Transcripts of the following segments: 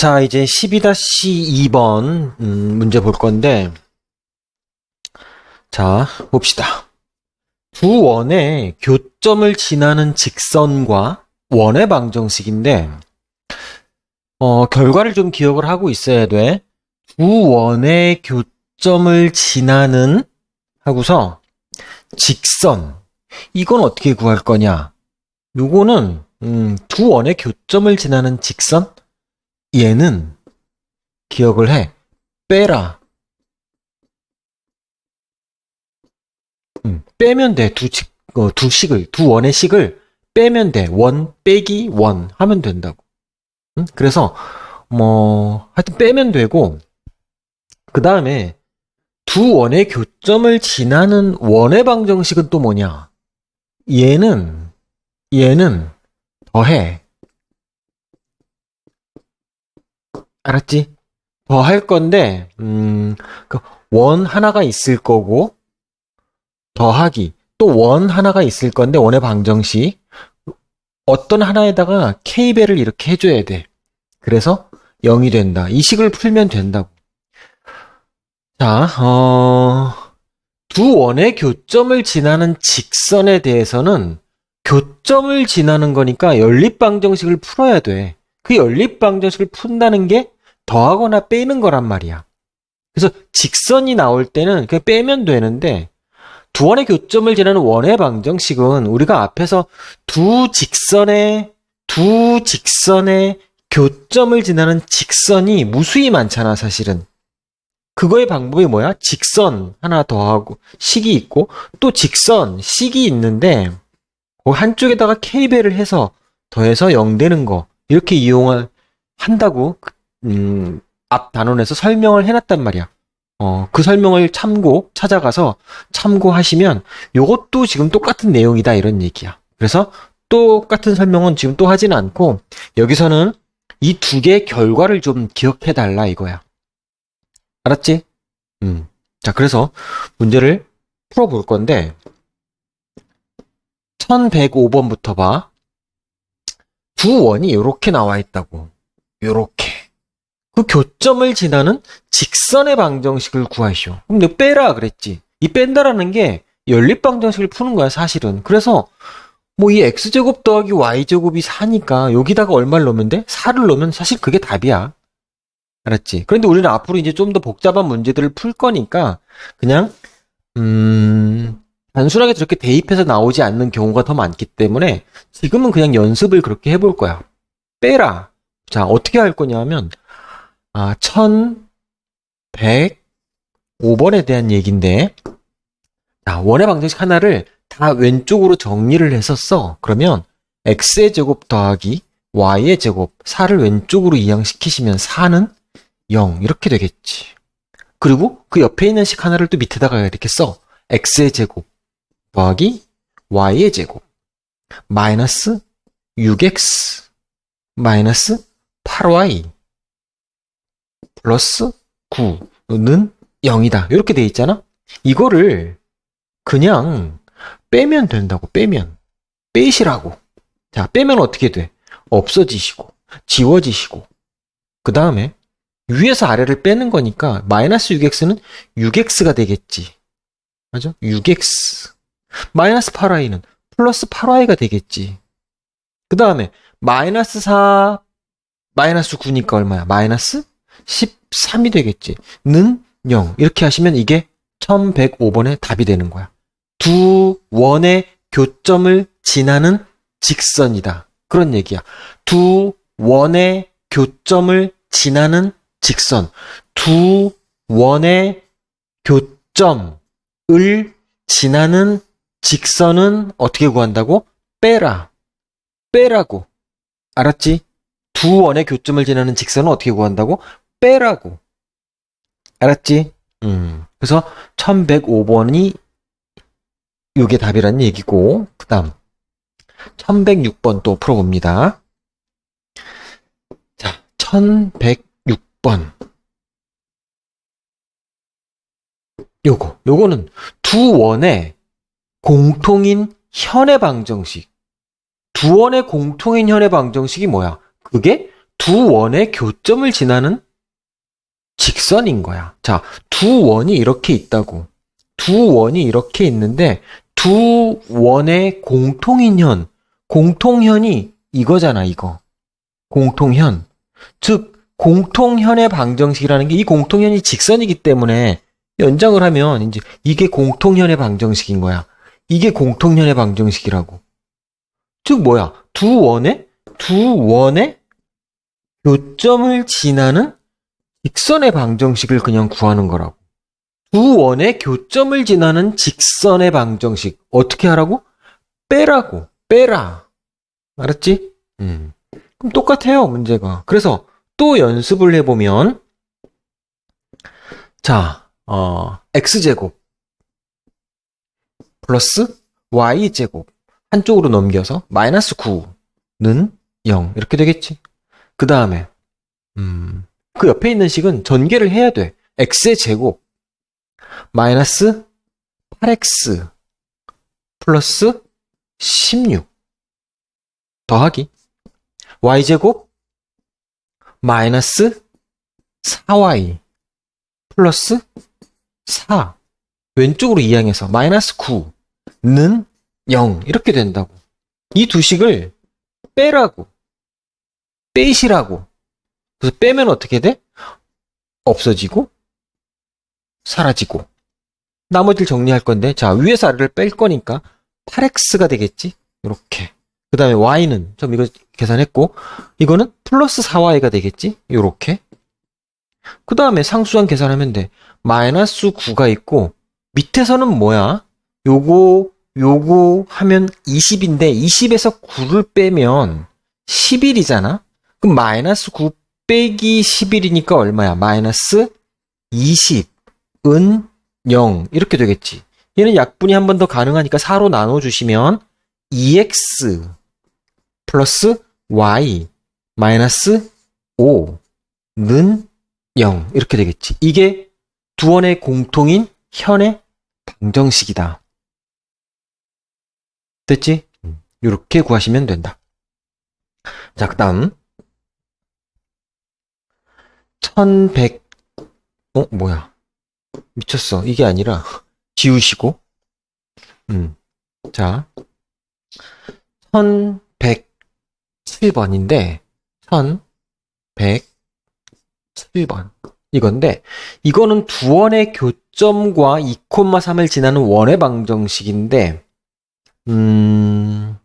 자, 이제 12-2번 음, 문제 볼 건데 자, 봅시다. 두 원의 교점을 지나는 직선과 원의 방정식인데 어, 결과를 좀 기억을 하고 있어야 돼. 두 원의 교점을 지나는 하고서 직선 이건 어떻게 구할 거냐? 요거는 음, 두 원의 교점을 지나는 직선 얘는 기억을 해. 빼라. 음, 빼면 돼. 두, 직, 어, 두 식을, 두 원의 식을 빼면 돼. 원 빼기 원 하면 된다고. 음? 그래서, 뭐, 하여튼 빼면 되고, 그 다음에 두 원의 교점을 지나는 원의 방정식은 또 뭐냐? 얘는, 얘는 더해. 알았지? 더 할 건데, 음, 그 원 하나가 있을 거고, 더하기. 또 원 하나가 있을 건데, 원의 방정식. 어떤 하나에다가 K배를 이렇게 해줘야 돼. 그래서 0이 된다. 이 식을 풀면 된다고. 자, 어, 두 원의 교점을 지나는 직선에 대해서는 교점을 지나는 거니까 연립방정식을 풀어야 돼. 그 연립방정식을 푼다는 게 더하거나 빼는 거란 말이야. 그래서 직선이 나올 때는 그냥 빼면 되는데 두 원의 교점을 지나는 원의 방정식은 우리가 앞에서 두 직선의 두 직선의 교점을 지나는 직선이 무수히 많잖아, 사실은. 그거의 방법이 뭐야? 직선 하나 더하고 식이 있고 또 직선 식이 있는데 그 한쪽에다가 k배를 해서 더해서 0 되는 거 이렇게 이용을 한다고 음, 앞 단원에서 설명을 해놨단 말이야. 어, 그 설명을 참고 찾아가서 참고하시면 요것도 지금 똑같은 내용이다 이런 얘기야. 그래서 똑같은 설명은 지금 또 하진 않고 여기서는 이 두 개의 결과를 좀 기억해 달라 이거야. 알았지? 음. 자, 그래서 문제를 풀어 볼 건데 1105번부터 봐. 두 원이 이렇게 나와 있다고. 요렇게. 그 교점을 지나는 직선의 방정식을 구하시오. 그럼 너 빼라 그랬지. 이 뺀다라는 게 연립 방정식을 푸는 거야, 사실은. 그래서 뭐 이 x제곱 더하기 y제곱이 4니까 여기다가 얼마를 넣으면 돼? 4를 넣으면 사실 그게 답이야. 알았지? 그런데 우리는 앞으로 이제 좀 더 복잡한 문제들을 풀 거니까 그냥 음 단순하게 저렇게 대입해서 나오지 않는 경우가 더 많기 때문에 지금은 그냥 연습을 그렇게 해볼 거야. 빼라. 자, 어떻게 할 거냐면 아, 1105번에 대한 얘기인데, 자, 원의 방정식 하나를 다 왼쪽으로 정리를 했었어. 그러면 x의 제곱 더하기 y의 제곱, 4를 왼쪽으로 이항시키시면 4는 0 이렇게 되겠지. 그리고 그 옆에 있는 식 하나를 또 밑에다가 이렇게 써. x의 제곱 더하기 y의 제곱 마이너스 6x 마이너스 8y 플러스 9는 0이다. 이렇게 돼 있잖아? 이거를 그냥 빼면 된다고, 빼면. 빼시라고. 자, 빼면 어떻게 돼? 없어지시고, 지워지시고. 그 다음에 위에서 아래를 빼는 거니까 마이너스 6x는 6x가 되겠지. 맞아? 6x. 마이너스 8y는 플러스 8y가 되겠지. 그 다음에 마이너스 4, 마이너스 9니까 얼마야? 마이너스 13이 되겠지. 는 0. 이렇게 하시면 이게 1105번의 답이 되는 거야. 두 원의 교점을 지나는 직선이다. 그런 얘기야. 두 원의 교점을 지나는 직선. 두 원의 교점을 지나는 직선은 어떻게 구한다고? 빼라. 빼라고. 알았지? 두 원의 교점을 지나는 직선은 어떻게 구한다고? 빼라고. 알았지? 음. 그래서 1105번이 요게 답이란 얘기고, 그 다음. 1106번 또 풀어봅니다. 자, 1106번. 요거, 요거는 두 원의 공통인 현의 방정식. 두 원의 공통인 현의 방정식이 뭐야? 그게 두 원의 교점을 지나는 직선인 거야. 자, 두 원이 이렇게 있다고. 두 원이 이렇게 있는데 두 원의 공통인현, 공통현이 이거잖아, 이거. 공통현. 즉, 공통현의 방정식이라는 게 이 공통현이 직선이기 때문에 연장을 하면 이제 이게 공통현의 방정식인 거야. 이게 공통현의 방정식이라고. 즉 뭐야? 두 원의 두 원의 교점을 지나는 직선의 방정식을 그냥 구하는 거라고. 두 원의 교점을 지나는 직선의 방정식 어떻게 하라고? 빼라고. 빼라. 알았지? 음. 그럼 똑같아요, 문제가. 그래서 또 연습을 해 보면 자, 어, x제곱 플러스 y제곱 한쪽으로 넘겨서 마이너스 9는 0 이렇게 되겠지. 그 다음에 음, 그 옆에 있는 식은 전개를 해야 돼. x의 제곱 마이너스 8x 플러스 16 더하기. y제곱 마이너스 4y 플러스 4 왼쪽으로 이항해서 마이너스 9 는 0 이렇게 된다고. 이 두 식을 빼라고. 빼시라고. 그래서 빼면 어떻게 돼? 없어지고 사라지고. 나머지를 정리할 건데 자 위에서 아래를 뺄 거니까 8x가 되겠지? 이렇게. 그 다음에 y는 좀 이거 계산했고 이거는 플러스 4y가 되겠지? 요렇게. 그 다음에 상수항 계산하면 돼. 마이너스 9가 있고 밑에서는 뭐야 요거 요거 하면 20인데 20에서 9를 빼면 11이잖아? 그럼 마이너스 9 빼기 11이니까 얼마야? 마이너스 20은 0 이렇게 되겠지. 얘는 약분이 한 번 더 가능하니까 4로 나눠주시면 2x 플러스 y 마이너스 5는 0 이렇게 되겠지. 이게 두 원의 공통인 현의 방정식이다. 됐지? 이렇게 구하시면 된다. 자, 그 다음 1100 어? 뭐야? 미쳤어. 이게 아니라 지우시고 음. 자 1107번인데 1107번 이건데 이거는 두 원의 교점과 2,3을 지나는 원의 방정식인데 음...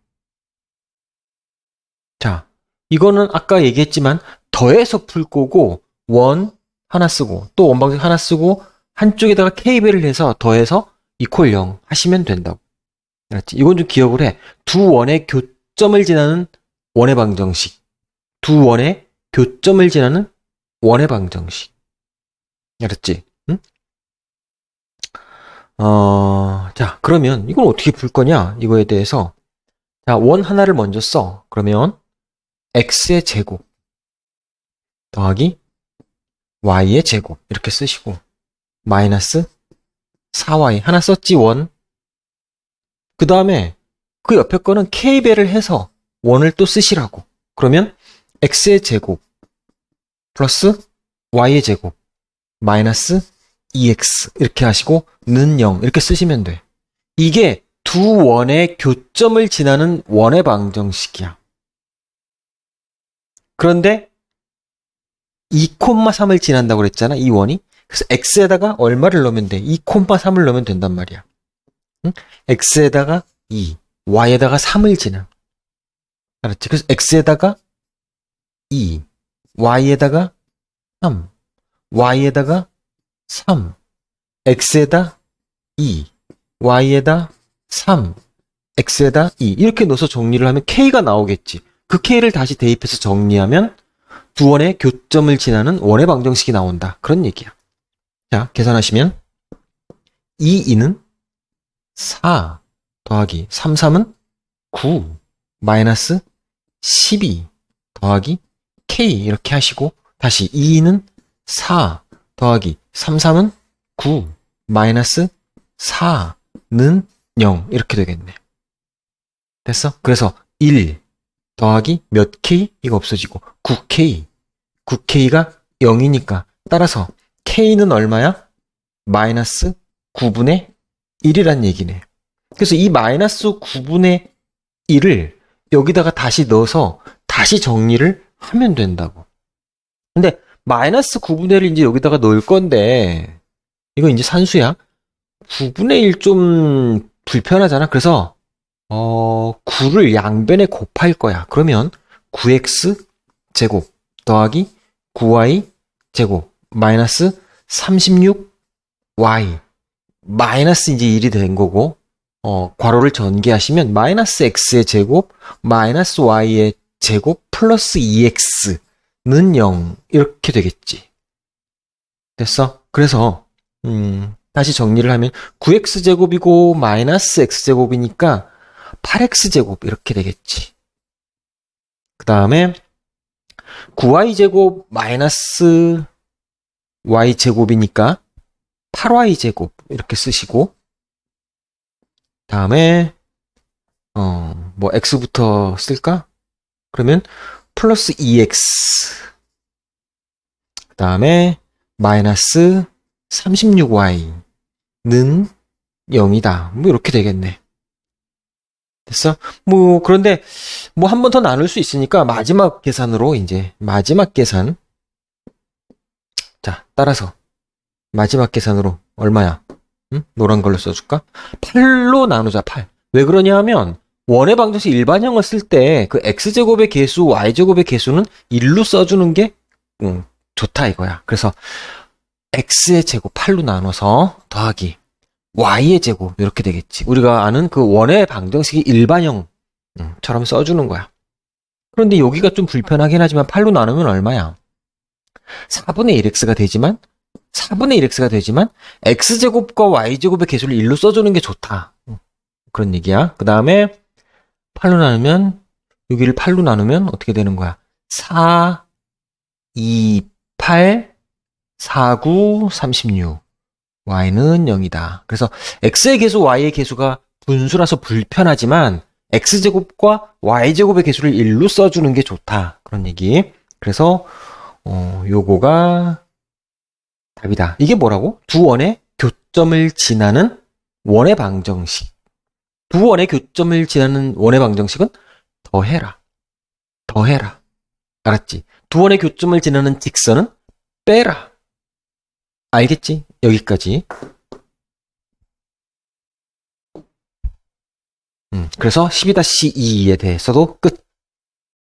자 이거는 아까 얘기했지만 더해서 풀 거고 원 하나 쓰고 또 원방정 하나 쓰고 한쪽에다가 k배를 해서 더해서 이퀄 0 하시면 된다고 알았지? 이건 좀 기억을 해. 두 원의 교점을 지나는 원의 방정식. 두 원의 교점을 지나는 원의 방정식. 알았지? 응? 어, 자, 그러면 이걸 어떻게 풀 거냐? 이거에 대해서. 자, 원 하나를 먼저 써. 그러면 x의 제곱 더하기 y의 제곱 이렇게 쓰시고 마이너스 4y 하나 썼지 원. 그 다음에 그 옆에 거는 k배를 해서 원을 또 쓰시라고. 그러면 x의 제곱 플러스 y의 제곱 마이너스 2x 이렇게 하시고 는 0 이렇게 쓰시면 돼. 이게 두 원의 교점을 지나는 원의 방정식이야. 그런데 2,3을 지난다고 그랬잖아, 이 원이. 그래서 x에다가 얼마를 넣으면 돼? 2,3을 넣으면 된단 말이야. 응? x에다가 2, y에다가 3을 지나. 알았지? 그래서 x에다가 2, y에다가 3, y에다가 3, x에다 2, y에다 3, x에다 2 이렇게 넣어서 정리를 하면 k가 나오겠지. 그 k를 다시 대입해서 정리하면 두 원의 교점을 지나는 원의 방정식이 나온다. 그런 얘기야. 자, 계산하시면 2, 2는 4 더하기 3, 3은 9 마이너스 12 더하기 k 이렇게 하시고 다시 2, 2는 4 더하기 3, 3은 9 마이너스 4는 0 이렇게 되겠네. 됐어? 그래서 1, 더하기 몇 K? 이거 없어지고 9K. 9K가 0이니까 따라서 K는 얼마야? 마이너스 9분의 1이란 얘기네. 그래서 이 마이너스 9분의 1을 여기다가 다시 넣어서 다시 정리를 하면 된다고. 근데 마이너스 9분의 1을 이제 여기다가 넣을 건데 이거 이제 산수야. 9분의 1 좀 불편하잖아. 그래서 어 9를 양변에 곱할 거야. 그러면 9x 제곱 더하기 9y 제곱 마이너스 36y 마이너스 이제 1이 된 거고 어 괄호를 전개하시면 마이너스 x의 제곱 마이너스 y의 제곱 플러스 2x 는 0 이렇게 되겠지. 됐어? 그래서 음 다시 정리를 하면 9x 제곱이고 마이너스 x 제곱이니까 8x 제곱 이렇게 되겠지. 그 다음에 9y 제곱 마이너스 y 제곱이니까 8y 제곱 이렇게 쓰시고 다음에 어 뭐 x부터 쓸까? 그러면 플러스 2x 그 다음에 마이너스 36y는 0이다. 뭐 이렇게 되겠네. 됐어? 뭐 그런데 뭐 한 번 더 나눌 수 있으니까 마지막 계산으로 이제 마지막 계산 자 따라서 마지막 계산으로 얼마야? 응? 노란 걸로 써줄까? 8로 나누자 8. 왜 그러냐 하면 원의 방정식 일반형을 쓸 때 그 x제곱의 개수, y제곱의 개수는 1로 써주는 게 음, 좋다 이거야. 그래서 x의 제곱 8로 나눠서 더하기 y의 제곱 이렇게 되겠지. 우리가 아는 그 원의 방정식이 일반형처럼 써주는 거야. 그런데 여기가 좀 불편하긴 하지만 8로 나누면 얼마야? 4분의 1x가 되지만 4분의 1x가 되지만 x제곱과 y제곱의 개수를 1로 써주는 게 좋다. 그런 얘기야. 그 다음에 8로 나누면 여기를 8로 나누면 어떻게 되는 거야? 4, 2, 8, 4, 9, 36. y는 0이다. 그래서 x의 개수, y의 개수가 분수라서 불편하지만 x제곱과 y제곱의 개수를 1로 써주는 게 좋다. 그런 얘기. 그래서 어, 요거가 답이다. 이게 뭐라고? 두 원의 교점을 지나는 원의 방정식. 두 원의 교점을 지나는 원의 방정식은 더해라. 더해라. 알았지? 두 원의 교점을 지나는 직선은 빼라. 알겠지? 여기까지. 음, 그래서 12-2에 대해서도 끝.